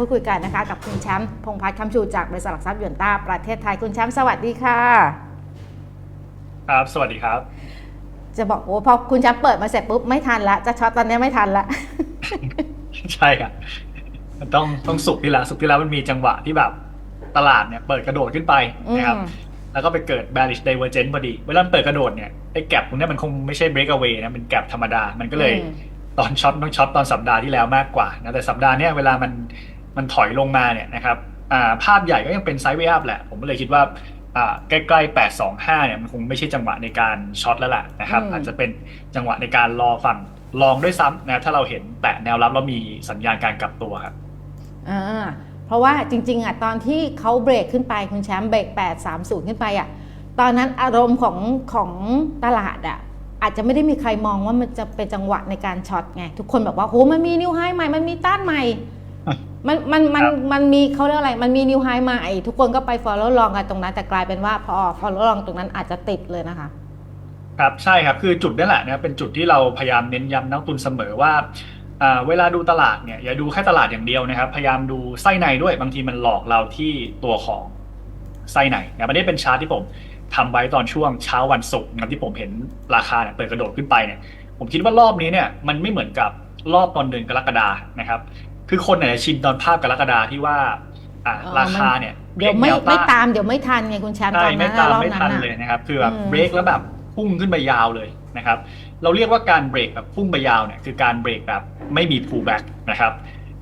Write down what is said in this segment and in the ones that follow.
พูดคุยกันนะคะ กับคุณแชมป์พงษ์พัฒน์คำชูจากบริษัทหลักทรัพย์หยวนต้าประเทศไทยคุณแชมป์สวัสดีค่ะ ครับ สวัสดีครับ จะบอกโอ้พอคุณแชมป์เปิดมาเสร็จปุ๊บไม่ทันละจะช็อตตอนนี้ไม่ทันละใช่ครับมันต้องต้องสุกที่แล้วสุกที่แล้วมันมีจังหวะที่แบบตลาดเนี่ยเปิดกระโดดขึ้นไปนะครับอืมแล้วก็ไปเกิด bearish divergence พอดี เวลามันเปิดกระโดดเนี่ยไอ้แกลบตรงเนี้ยมันคงไม่ใช่ break away นะเป็นแกลบธรรมดา มันก็เลยอืมตอนช็อตต้องช็อตตอนสัปดาห์ที่แล้วมากกว่านะแต่สัปดาห์เนี้ยเวลามัน มันถอยลงมาเนี่ยนะครับอ่าภาพใหญ่ก็ยังเป็นไซด์เวย์อัพแหละ ผมก็เลยคิดว่าอ่าใกล้ๆ 825 เนี่ยมันคงไม่ใช่จังหวะในการช็อตแล้วล่ะนะครับอืมอาจจะเป็นจังหวะในการรอฝั่งลองด้วยซ้ำนะครับถ้าเราเห็นแตะแนวรับแล้วมีสัญญาณการกลับตัวครับอ่าเพราะว่าจริงๆอะตอนที่เขาเบรกขึ้นไปคุณแชมป์เบรก 830 ขึ้นไปอะตอนนั้นอารมณ์ของของตลาดอะอาจจะไม่ได้มีใครมองว่ามันจะเป็นจังหวะในการช็อตไง ทุกคนแบบว่าโหมันมีนิวไฮใหม่ มันมีต้านใหม่ มันมันมันครับ มันมีเขาเรียกอะไร มันมีนิวไฮใหม่ทุกคนก็ไป follow ลองกันตรงนั้น แต่กลายเป็นว่าพอ follow ลองตรงนั้นอาจจะติดเลยนะคะ ครับใช่ครับคือจุดนั่นแหละนะครับเป็นจุดที่เราพยายามเน้นย้ำนักลงทุนเสมอว่าอ่าเวลาดูตลาดเนี่ยอย่าดูแค่ตลาดอย่างเดียวนะครับ พยายามดูไส้ในด้วยบางทีมันหลอกเราที่ตัวของไส้ในนะมันนี้เป็นชาร์ตที่ผมทำไว้ตอนช่วงเช้าวันศุกร์นะครับที่ผมเห็นราคาเนี่ยเปิดกระโดดขึ้นไปเนี่ยผมคิดว่ารอบนี้เนี่ยมันไม่เหมือนกับรอบตอนเดือนกรกฎานะครับ คือคนเนี่ยชินตอนภาพกรกฎาที่ว่าอ่าอ๋อราคาเนี่ยเดี๋ยวไม่บรกแนไม่ต้นตามเดี๋ยวไม่ทันไงคุณแชมป์ตใช่อนไม่นั้นตามรอบไม่นั้ทันนเลยอะนะครับ คือแบบอืม เบรกแล้วแบบพุ่งขึ้นไปยาวเลยนะครับ เราเรียกว่าการเบรกแบบพุ่งไปยาวเนี่ยคือการเบรกแบบไม่มี pullback นะครับ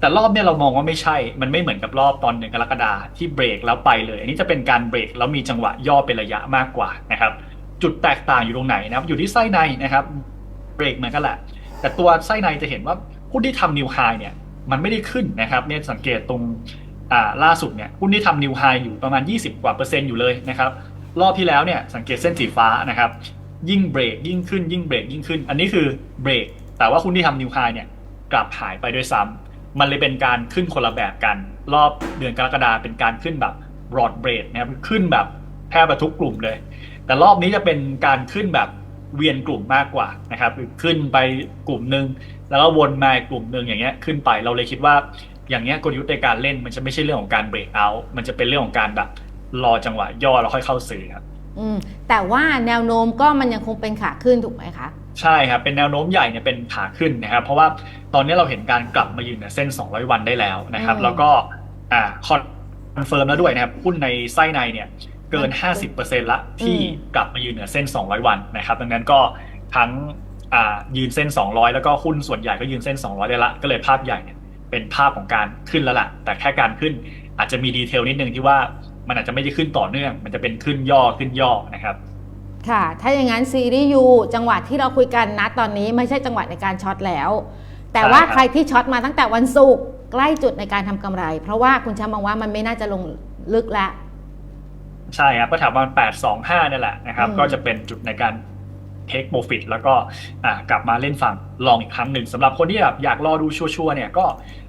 แต่รอบเนี้ยเรามองว่าไม่ใช่ มันไม่เหมือนกับรอบตอนหนึ่งกรกฎาที่เบรกแล้วไปเลย อันนี้จะเป็นการเบรกแล้วมีจังหวะย่อเป็นระยะมากกว่านะครับ จุดแตกต่างอยู่ตรงไหนนะครับ อยู่ที่ไส้ในนะครับ เบรกเหมือนกันแหละ แต่ตัวไส้ในจะเห็นว่าหุ้นที่ทำนิวไฮเนี่ย มันไม่ได้ขึ้นนะครับเนี่ยสังเกตตรงล่าสุดเนี่ยหุ้นที่ทำนิวไฮอยู่ประมาณ 20 กว่าเปอร์เซ็นต์อยู่เลยนะครับรอบที่แล้วเนี่ยสังเกตเส้นสีฟ้านะครับยิ่งเบรกยิ่งขึ้นยิ่งเบรกยิ่งขึ้น อันนี้คือเบรกแต่ว่าหุ้นที่ทำนิวไฮเนี่ยกลับหายไปด้วยซ้ำมันเลยเป็นการขึ้นคนละแบบกัน รอบเดือนกรกฎาเป็นการขึ้นแบบ broad b r a นะครับขึ้นแบบแทบจะทุกกลุ่มเลย แต่รอบนี้จะเป็นการขึ้นแบบเวียนกลุ่มมากกว่านะครับขึ้นไปกลุ่มหนึ่ง แล้วก็วนมาอีกกลุ่มหนึ่งอย่างเงี้ยขึ้นไปเราเลยคิดว่า อย่างเงี้ยกลยุทธ์ในการเล่นมันจะไม่ใช่เรื่องของการเบรกเอาท์มันจะเป็นเรื่องของการแบบรอจังหวะย่อแล้วค่อยเข้าซื้อครับอืมแต่ว่าแนวโน้มก็มันยังคงเป็นขาขึ้นถูกไหมคะใช่ครับเป็นแนวโน้มใหญ่เนี่ยเป็นขาขึ้นนะครับเพราะว่าตอนนี้เราเห็นการกลับมายืนเหนือเส้น 200 วันได้แล้วนะครับอืมแล้วก็อ่าคอนเฟิร์มแล้วด้วยนะครับหุ้นในไส้ในเนี่ยเกิน 50%ละที่กลับมายืนเหนือเส้น 200 วันนะครับ ดังนั้นก็ทั้งอ่า ยืนเส้น 200 แล้วก็หุ้นส่วนใหญ่ก็ยืนเส้น 200 ได้ละ ก็เลยภาพใหญ่เนี่ยเป็นภาพของการขึ้นแล้วล่ะ แต่แค่การขึ้นอาจจะมีดีเทลนิดนึงที่ว่ามันอาจจะไม่ได้ขึ้นต่อเนื่อง มันจะเป็นขึ้นย่อขึ้นย่อนะครับ ค่ะ ถ้าอย่างนั้นซีรีส์ยูจังหวะที่เราคุยกันนะตอนนี้ไม่ใช่จังหวะในการช็อตแล้ว แต่ว่าใช่ครับใครที่ช็อตมาตั้งแต่วันศุกร์ใกล้จุดในการทำกำไร เพราะว่าคุณแชมป์มองว่ามันไม่น่าจะลงลึกแล้วใช่ครับก็ถามว่า825นี่แหละนะครับอืมก็จะเป็นจุดในการ take profit แล้วก็กลับมาเล่นฝั่งลองอีกครั้งหนึ่งสำหรับคนที่แบบอยากรอดูชัวร์ๆเนี่ยก็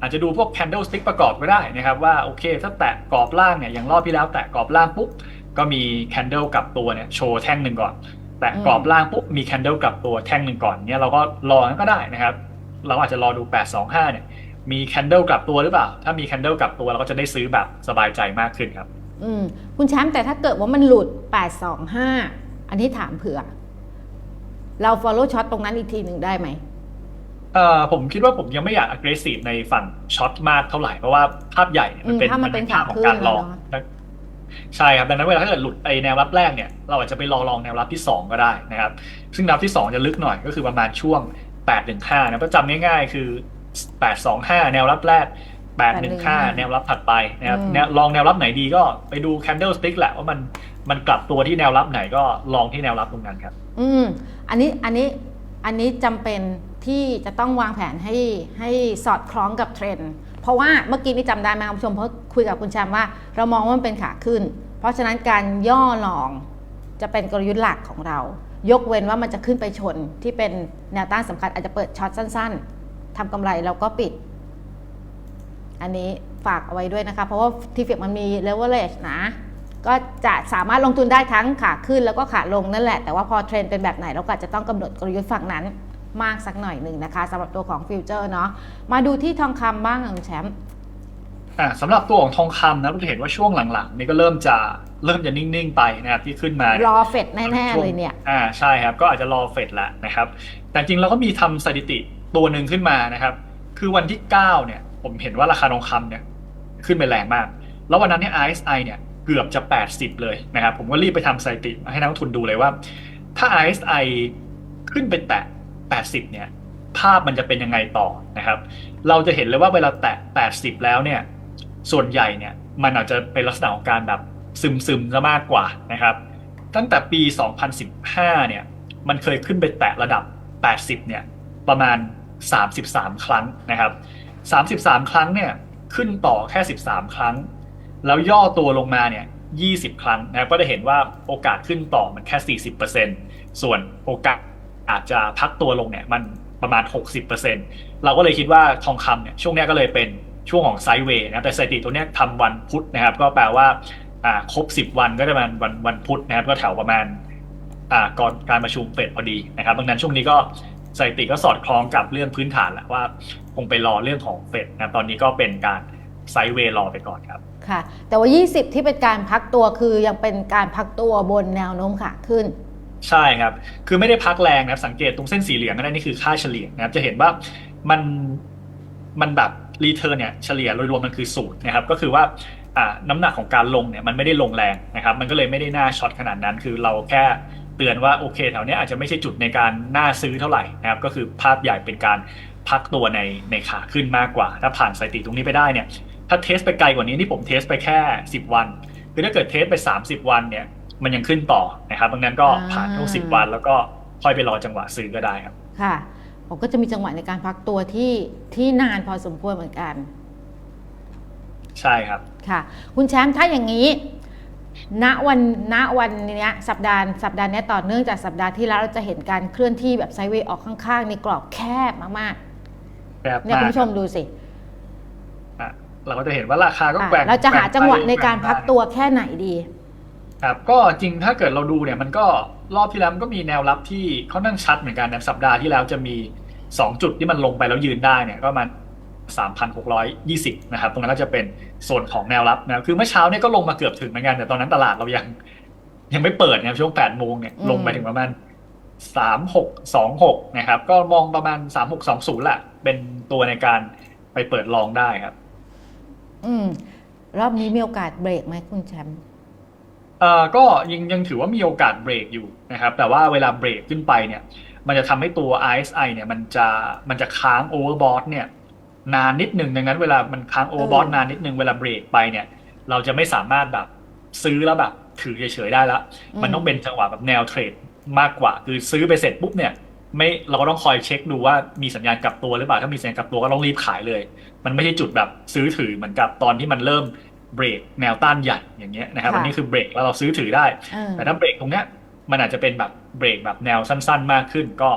อาจจะดูพวก candle stick ประกอบก็ได้นะครับว่าโอเค ถ้าแตะกรอบล่างเนี่ยอย่างรอบที่แล้วแตะกรอบล่างปุ๊บก็มี candle กลับตัวเนี่ยโชว์แท่งหนึ่งก่อน แตะกรอบล่างปุ๊บมี candle กลับตัวแท่งหนึ่งก่อนเนี่ยเราก็รอนั้นก็ได้นะครับ เราอาจจะรอดู 825 เนี่ยมี candle กลับตัวหรือเปล่า ถ้ามี candle กลับตัวเราก็จะได้ซื้อแบบสบายใจมากขึ้นครับ อืมคุณแชมป์แต่ถ้าเกิดว่ามันหลุด 825 อันนี้ถามเผื่อ เรา follow ช็อตตรงนั้นอีกทีหนึ่งได้ไหมเอ่อผมคิดว่าผมยังไม่อยาก aggressive ในฝั่งช็อตมากเท่าไหร่ เพราะว่าภาพใหญ่เนี่ยมันเป็นอืมถ้ามันเป็นภาพของขาขึ้นการรอแล้วเนอะใช่ครับดังนั้นเวลาถ้าเกิดหลุดไอแนวรับแรกเนี่ยเราอาจจะไปรอลองแนวรับที่ 2 ก็ได้นะครับ ซึ่งแนวที่ 2 จะลึกหน่อยก็คือประมาณช่วง 815นะประจำง่ายๆ คือ 825 แนวรับแรก 815 แนวรับถัดไปนะครับอืมแนวลองแนวรับไหนดีก็ไปดู candle stick แหละว่ามันมันกลับตัวที่แนวรับไหนก็ลองที่แนวรับตรงนั้นครับ อืมอันนี้อันนี้อันนี้จำเป็นที่จะต้องวางแผนให้ให้สอดคล้องกับเทรนด์เพราะว่าเมื่อกี้นี่จำได้ไหมคุณผู้ชมเพราะคุยกับคุณแชมป์ว่า เรามองว่ามันเป็นขาขึ้น เพราะฉะนั้นการย่อลองจะเป็นกลยุทธ์หลักของเรา ยกเว้นว่ามันจะขึ้นไปชนที่เป็นแนวต้านสำคัญอาจจะเปิดช็อตสั้น ๆทำกำไรแล้วก็ปิด อันนี้ฝากเอาไว้ด้วยนะคะ เพราะว่าทีเฟกมันมี leverage นะ ก็จะสามารถลงทุนได้ทั้งขาขึ้นแล้วก็ขาลงนั่นแหละ แต่ว่าพอเทรนด์เป็นแบบไหนเราก็อาจจะต้องกำหนดกลยุทธ์ฝั่งนั้นมากสักหน่อยหนึ่งนะคะสำหรับตัวของฟิวเจอร์เนาะมาดูที่ทองคำบ้างค่ะคุณแชมป์อ่าสำหรับตัวของทองคำนะเราจะเห็นว่าช่วงหลังๆนี่ก็เริ่มจะเริ่มจะนิ่ง ๆ ไปนะครับที่ขึ้นมารอเฟดแน่ ๆ เลยเนี่ยอ่าใช่ครับ ก็อาจจะรอเฟดละนะครับ แต่จริงเราก็มีทำสถิติตัวหนึ่งขึ้นมานะครับ คือวันที่ 9 เนี่ย ผมเห็นว่าราคาทองคำเนี่ย ขึ้นไปแรงมาก แล้ววันนั้นเนี่ย RSI เนี่ย เกือบจะ 80 เลยนะครับ ผมก็รีบไปทำสถิติให้นักลงทุนดูเลยว่า ถ้า RSI ขึ้นไปแตะ 80 เนี่ย ภาพมันจะเป็นยังไงต่อนะครับ เราจะเห็นเลยว่าเวลาแตะ 80 แล้วเนี่ย ส่วนใหญ่เนี่ย มันอาจจะเป็นลักษณะของการแบบซึมๆซะมากกว่านะครับ ตั้งแต่ปี 2015 เนี่ย มันเคยขึ้นไปแตะระดับ 80 เนี่ย ประมาณ 33 ครั้งนะครับ 33 ครั้งเนี่ย ขึ้นต่อแค่ 13 ครั้ง แล้วย่อตัวลงมาเนี่ย20 ครั้งนะครับก็จะเห็นว่าโอกาสขึ้นต่อมันแค่ 40%ส่วนโอกาสอาจจะพักตัวลงเนี่ยมันประมาณ 60%เราก็เลยคิดว่าทองคำเนี่ยช่วงนี้ก็เลยเป็นช่วงของไซด์เวย์นะครับแต่สถิติตัวเนี้ยทำวันพุธนะครับ ก็แปลว่าอ่าครบ 10 วันก็จะประมาณวันวันพุธนะครับ ก็แถวประมาณอ่าก่อนการประชุมเฟดพอดีนะครับดังนั้นช่วงนี้ก็สถิติก็สอดคล้องกับเรื่องพื้นฐานแหละว่าคงไปรอเรื่องของเฟดนะครับตอนนี้ก็เป็นการไซด์เวย์รอไปก่อนครับ ค่ะ แต่ว่า 20 ที่เป็นการพักตัวคือยังเป็นการพักตัวบนแนวโน้มขาขึ้น ใช่ครับ คือไม่ได้พักแรงนะครับ สังเกตตรงเส้นสีเหลืองนั่นนี่คือค่าเฉลี่ยนะครับ จะเห็นว่ามันมันแบบรีเทิร์นเนี่ยเฉลี่ยโดยรวมมันคือศูนย์นะครับ ก็คือว่าน้ำหนักของการลงเนี่ยมันไม่ได้ลงแรงนะครับ มันก็เลยไม่ได้น่าช็อตขนาดนั้น คือเราแค่เตือนว่าโอเคแถวเนี้ยอาจจะไม่ใช่จุดในการน่าซื้อเท่าไหร่นะครับ ก็คือภาพใหญ่เป็นการพักตัวในในขาขึ้นมากกว่า ถ้าผ่านสถิติตรงนี้ไปได้เนี่ย ถ้าเทสไปไกลกว่านี้นี่ผมเทสไปแค่ 10 วัน คือถ้าเกิดเทสไป 30 วันเนี่ย มันยังขึ้นต่อนะครับดังนั้นก็ผ่านช่วงอ่า10วันแล้วก็ค่อยไปรอจังหวะซื้อก็ได้ครับ ค่ะผมก็จะมีจังหวะในการพักตัวที่ที่นานพอสมควรเหมือนกัน ใช่ครับ ค่ะ คุณแชมป์ถ้าอย่างนี้ ณวันณวันเนี้ยสัปดาห์สัปดาห์เนี้ยต่อเนื่องจากสัปดาห์ที่แล้วเราจะเห็นการเคลื่อนที่แบบไซด์เวย์ออกข้างๆ ในกรอบแคบมากแบบๆเนี่ยมาคุณกผู้ชมดูสิอะ เราก็จะเห็นว่าราคาก็อะแกว่งเราจะหาแกว่จังหวะไปในการพักแว่งมตัวแค่ไหนดีครับก็จริงถ้าเกิดเราดูเนี่ยมันก็รอบที่แล้วมันก็มีแนวรับที่ค่อนข้างชัดเหมือนกันนะสัปดาห์ที่แล้วจะมี 2 จุดที่มันลงไปแล้วยืนได้เนี่ยก็ประมาณ3,620 นะครับ ตรงนั้นก็จะเป็นโซนของแนวรับนะคือเมื่อเช้าเนี่ยก็ลงมาเกือบถึงเหมือนกัน แต่ตอนนั้นตลาดเรายัง ยังไม่เปิดนะครับช่วง8โมงเนี่ยอืมลงไปถึงประมาณ 3626 นะครับ ก็มองประมาณ 3620แหละเป็นตัวในการไปเปิดลองได้ครับ อืม รอบนี้มีโอกาสเบรกไหมคุณแชมป์เอ่อก็ยังยังถือว่ามีโอกาสเบรกอยู่นะครับ แต่ว่าเวลาเบรกขึ้นไปเนี่ย มันจะทำให้ตัว RSI เนี่ย มันจะมันจะค้างโอเวอร์บอทเนี่ย นานนิดนึงดังนั้นเวลามันค้างโอเวอร์บอทเออนานนิดนึงเวลาเบรกไปเนี่ย เราจะไม่สามารถแบบซื้อแล้วแบบถือเฉยๆได้ละ มันต้องเป็นจังหวะแบบแนวเทรดมากกว่า คือซื้อไปเสร็จปุ๊บเนี่ย ไม่เราก็ต้องคอยเช็คดูว่ามีสัญญาณกลับตัวหรือเปล่าถ้ามีสัญญาณกลับตัวก็ต้องรีบขายเลย มันไม่ใช่จุดแบบซื้อถือเหมือนกับตอนที่มันเริ่มเบรกแนวต้านใหญ่อย่างเงี้ยนะครับค่ะอันนี้คือเบรกแล้วเราซื้อถือได้เออแต่ถ้าเบรกตรงเนี้ยมันอาจจะเป็นแบบเบรกแบบแนวสั้น ๆ มากขึ้น ก็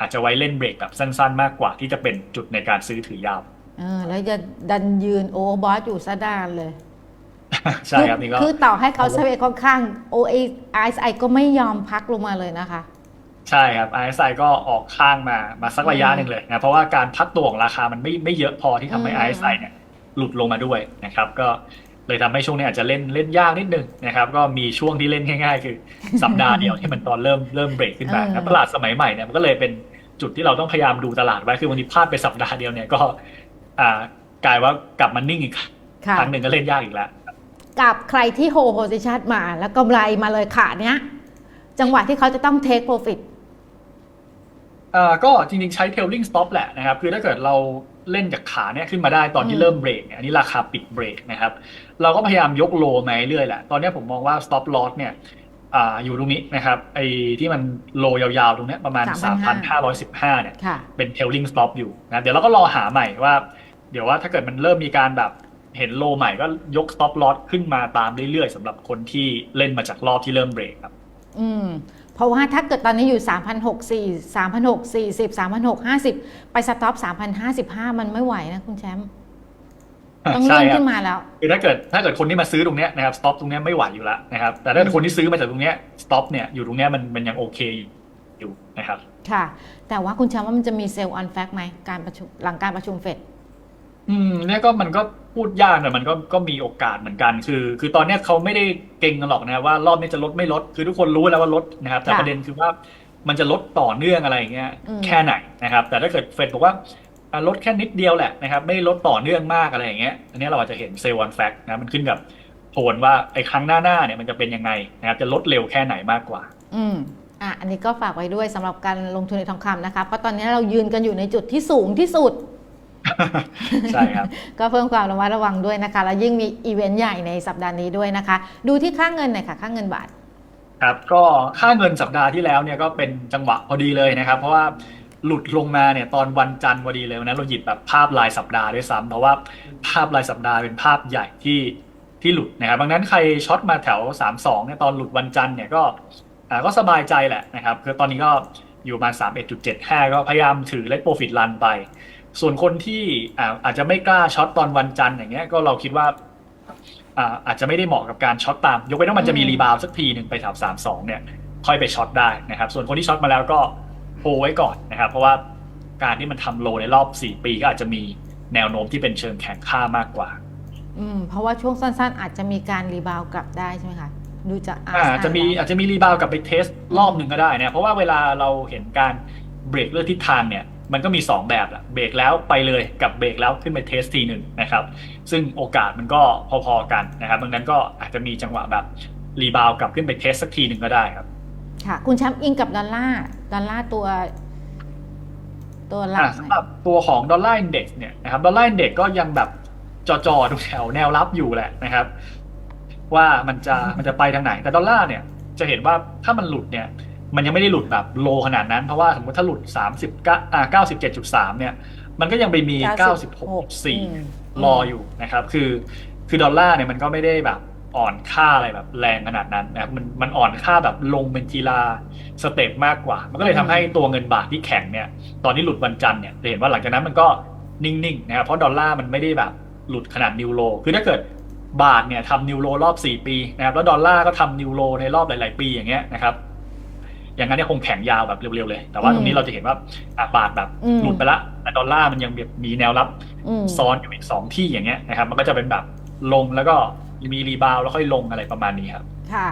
อาจจะไว้เล่นเบรกแบบสั้น ๆ มากกว่าที่จะเป็นจุดในการซื้อถือยาวเออแล้วจะดันยืนโอเวอร์บอสอยู่ซะดานเลยใช่ครับนี่ก็คือต่อให้เขาเซเวค่อนข้างโอเอไอซ์ไอก็ไม่ยอมพักลงมาเลยนะคะ ใช่ครับ RSI ก็ออกข้างมามาสักระยะหนึ่งเลยนะเพราะว่าการพักตัวของราคามันไม่ไม่เยอะพอที่ทำให้อืม RSI เนี่ยหลุดลงมาด้วยนะครับ ก็เลยทำให้ช่วงนี้อาจจะเล่นเล่นยากนิดนึงนะครับ ก็มีช่วงที่เล่นง่ายๆ คือสัปดาห์เดียวที่มันตอนเริ่มเริ่มเบรกขึ้นมานะตลาดสมัยใหม่เนี่ยมันก็เลยเป็นจุดที่เราต้องพยายามดูตลาดไว้คือวันนี้พลาดไปสัปดาห์เดียวเนี่ยก็อ่ากลายว่ากลับมานิ่งอีกค่ะครั้งหนึ่งก็เล่นยากอีกแล้วกับใครที่โฮโพซิชันมาแล้วกำไรมาเลยขาเนี้ยจังหวะที่เขาจะต้องเทคโปรฟิต เอ่อก็จริงๆ ใช้ tailing stop แหละนะครับ คือถ้าเกิดเราเล่นจากขาเนี่ยขึ้นมาได้ตอนอืที่มเริ่มเบรกเนี่ยอันนี้ราคาปิดเบรกนะครับ เราก็พยายามยกโลมาเรื่อยๆแหละ ตอนเนี้ยผมมองว่า stop loss เนี่ยอ่าอยู่ตรงนี้นะครับไอ้ที่มันโลยาวๆ ตรงเนี้ยประมาณ 3,515 เนี่ยค่ะเป็น tailing stop อยู่นะเดี๋ยวเราก็รอหาใหม่ว่า เดี๋ยวว่าถ้าเกิดมันเริ่มมีการแบบเห็นโลใหม่ก็ยก stop loss ขึ้นมาตามเรื่อยๆสำหรับคนที่เล่นมาจากรอบที่เริ่มเบรกครับ อืม เพราะว่าถ้าเกิดตอนนี้อยู่3,604 3,640 3,650 ไปสต็อป3,055 มันไม่ไหวนะคุณแชมป์ต้องใช่เลื่อนครับขึ้นมาแล้วคือถ้าเกิดถ้าเกิดคนที่มาซื้อตรงเนี้ยนะครับสต็อปตรงเนี้ยไม่ไหวอยู่แล้วนะครับ แต่ถ้าเกิดคนที่ซื้อมาจากตรงเนี้ยสต็อปเนี่ยอยู่ตรงเนี้ยมันมันยังโอเคอยู่นะครับ ค่ะ แต่ว่าคุณแชมป์ว่ามันจะมีเซลล์ออนแฟกไหมการประชุมหลังการประชุมเฟดอืมเนี่ยก็มันก็ พูดยากแต่มันก็ก็มีโอกาสเหมือนกัน คือ คือตอนเนี้ยเขาไม่ได้เก่งกันหรอกนะครับว่ารอบนี้จะลดไม่ลด คือทุกคนรู้แล้วว่าลดนะครับ แต่ค่ะประเด็นคือว่ามันจะลดต่อเนื่องอะไรอย่างเงี้ยอืมแค่ไหนนะครับ แต่ถ้าเกิดเฟดบอกว่าอะลดแค่นิดเดียวแหละนะครับ ไม่ลดต่อเนื่องมากอะไรอย่างเงี้ยอันเนี้ยเราอาจจะเห็นเซลล์วันแฟกนะมันขึ้นกับโทนว่าไอ้ครั้งหน้าๆเนี่ยมันจะเป็นยังไงนะครับจะลดเร็วแค่ไหนมากกว่า อืมอะอันนี้ก็ฝากไว้ด้วยสำหรับการลงทุนในทองคำนะคะเพราะตอนนี้เรายืนกันอยู่ในจุดที่สูงที่สุด ใช่ครับ ก็เพิ่มความระมัดระวังด้วยนะคะ แล้วยิ่งมีอีเวนต์ใหญ่ในสัปดาห์นี้ด้วยนะคะ ดูที่ค่าเงินหน่อยค่ะ ค่าเงินบาท ครับ ก็ค่าเงินสัปดาห์ที่แล้วเนี่ยก็เป็นจังหวะพอดีเลยนะครับ เพราะว่าหลุดลงมาเนี่ยตอนวันจันทร์พอดีเลยวันนั้นเราหยิบแบบภาพรายสัปดาห์ด้วยซ้ำเพราะว่าภาพรายสัปดาห์เป็นภาพใหญ่ที่ที่หลุดนะครับดังนั้นใครช็อตมาแถว 3 2เนี่ยตอนหลุดวันจันทร์เนี่ยก็อ่าก็สบายใจแหละนะครับคือตอนนี้ก็อยู่ประมาณ31.75 ก็พยายามถือเลทโปรฟิตรันไป ส่วนคนที่อ่าอาจจะไม่กล้าช็อตตอนวันจันทร์อย่างเงี้ยก็เราคิดว่าอ่าอาจจะไม่ได้เหมาะกับการช็อตตาม ยกเว้นว่ามันจะมีอืมรีบาวด์สักทีหนึ่งไปแถวสามสองเนี่ยค่อยไปช็อตได้นะครับ ส่วนคนที่ช็อตมาแล้วก็โฮไว้ก่อนนะครับ เพราะว่าการที่มันทำโลในรอบ 4 ปีก็อาจจะมีแนวโน้มที่เป็นเชิงแข่งค่ามากกว่า อืม เพราะว่าช่วงสั้นๆ อาจจะมีการรีบาวด์กลับได้ใช่ไหมคะ ดูจะอ่าอาจจะมีอาจจะมีรีบาวด์กลับไปเทสรอบหนึ่งก็ได้นะ เพราะว่าเวลาเราเห็นการเบรกเลือกทิศทางเนี่ย มันก็มี 2 แบบละเบรกแล้วไปเลยกับเบรกแล้วขึ้นไปเทสทีหนึ่งนะครับ ซึ่งโอกาสมันก็พอๆกันนะครับดังนั้นก็อาจจะมีจังหวะแบบรีบาวด์กลับขึ้นไปเทสสักทีหนึ่งก็ได้ครับ ค่ะ คุณแชมป์อิงกับดอลลาร์ดอลลาร์ตัว ตัวหลักอะสำหรับตัวของดอลลาร์อินเด็กซ์เนี่ยนะครับดอลลาร์อินเด็กซ์ก็ยังแบบจอๆดูแถวแนวรับอยู่แหละนะครับ ว่ามันจะมันจะไปทางไหนแต่ดอลลาร์เนี่ยจะเห็นว่าถ้ามันหลุดเนี่ย มันยังไม่ได้หลุดแบบโลขนาดนั้น เพราะว่าสมมติถ้าหลุด30อ่า97.3เนี่ย มันก็ยังไปมี96.4รออยู่นะครับ คือคือดอลลาร์เนี่ยมันก็ไม่ได้แบบอ่อนค่าอะไรแบบแรงขนาดนั้นนะครับมันมันอ่อนค่าแบบลงเป็นกีฬาสเต็ปมากกว่า มันก็เลยทำให้ตัวเงินบาทที่แข็งเนี่ย ตอนที่หลุดวันจันทร์เนี่ยจะเห็นว่าหลังจากนั้นมันก็นิ่งๆนะครับเพราะดอลลาร์มันไม่ได้แบบหลุดขนาดนิวโรคือถ้าเกิดบาทเนี่ยทำนิวโรรอบ 4 ปีนะครับแล้วดอลลาร์ก็ทำนิวโรในรอบหลาย ๆ ปีอย่างเงี้ยนะครับ อย่างนั้นเนี่ยคงแข็งยาวแบบเร็วๆเลย แต่ว่าตรงนี้เราจะเห็นว่าอะบาทแบบอืมหลุดไปละแต่ดอลลาร์มันยังแบบมีแนวรับอืมซ้อนอยู่อีกสองที่อย่างเงี้ยนะครับ มันก็จะเป็นแบบลงแล้วก็มีรีบาวด์แล้วค่อยลงอะไรประมาณนี้ครับ ค่ะ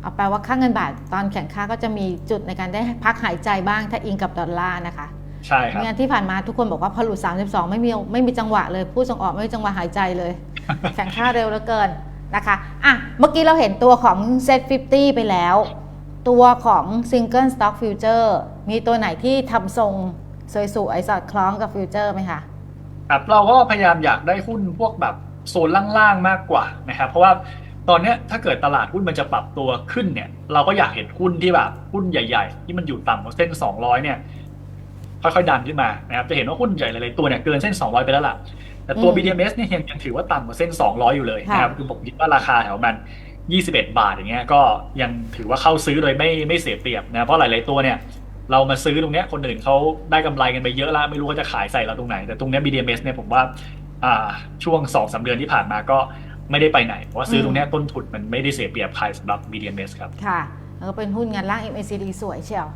เอาแปลว่าค่าเงินบาทตอนแข่งค่าก็จะมีจุดในการได้พักหายใจบ้างถ้าอิงกับดอลลาร์นะคะ ใช่ครับงานที่ผ่านมาทุกคนบอกว่าพอหลุด 32 ไม่มีไม่มีจังหวะเลยผู้ส่งออกไม่มีจังหวะหายใจเลย แข่งค่าเร็วเหลือเกินนะคะอะเมื่อกี้เราเห็นตัวของ Set 50ไปแล้ว ตัวของ Single Stock Future มีตัวไหนที่ทำทรงสวยๆสอดคล้องกับฟิวเจอร์ไหมคะครับเราก็พยายามอยากได้หุ้นพวกแบบโซนล่างๆมากกว่านะครับเพราะว่าตอนเนี้ยถ้าเกิดตลาดหุ้นมันจะปรับตัวขึ้นเนี่ยเราก็อยากเห็นหุ้นที่แบบหุ้นใหญ่ ๆ ที่มันอยู่ต่ำกว่าเส้น 200 เนี่ยค่อยๆดันขึ้นมานะครับจะเห็นว่าหุ้นใหญ่หลายๆตัวเนี่ยเกินเส้น 200 ไปแล้วล่ะแต่ตัวอืม BDMs เนี่ยยังยังถือว่าต่ำกว่าเส้น 200 อยู่เลยนะครับค่ะคือผมคิดว่าราคาแถวมัน 21 บาทอย่างเงี้ยก็ยังถือว่าเข้าซื้อโดยไม่ไม่เสียเปรียบนะเพราะหลาย ๆตัวเนี่ยเรามาซื้อตรงเนี้ยคนอื่นเขาได้กำไรกันไปเยอะแล้วไม่รู้ว่าจะขายใส่เราตรงไหน แต่ตรงเนี้ย BDMs เนี่ยผมว่าอ่าช่วงสองสามเดือนที่ผ่านมาก็ไม่ได้ไปไหน เพราะว่าซื้อตรงเนี้ยต้นทุนมันไม่ได้เสียเปรียบใครสำหรับ BDMs ครับ ค่ะแล้วก็เป็นหุ้นงานล่าง MACD สวยเชียว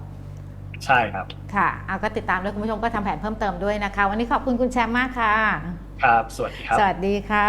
ใช่ครับ ค่ะเอาก็ติดตามด้วยคุณผู้ชมก็ทำแผนเพิ่มเติมด้วยนะคะ วันนี้ขอบคุณคุณแชมป์มากค่ะ ครับ สวัสดีครับ สวัสดีค่ะ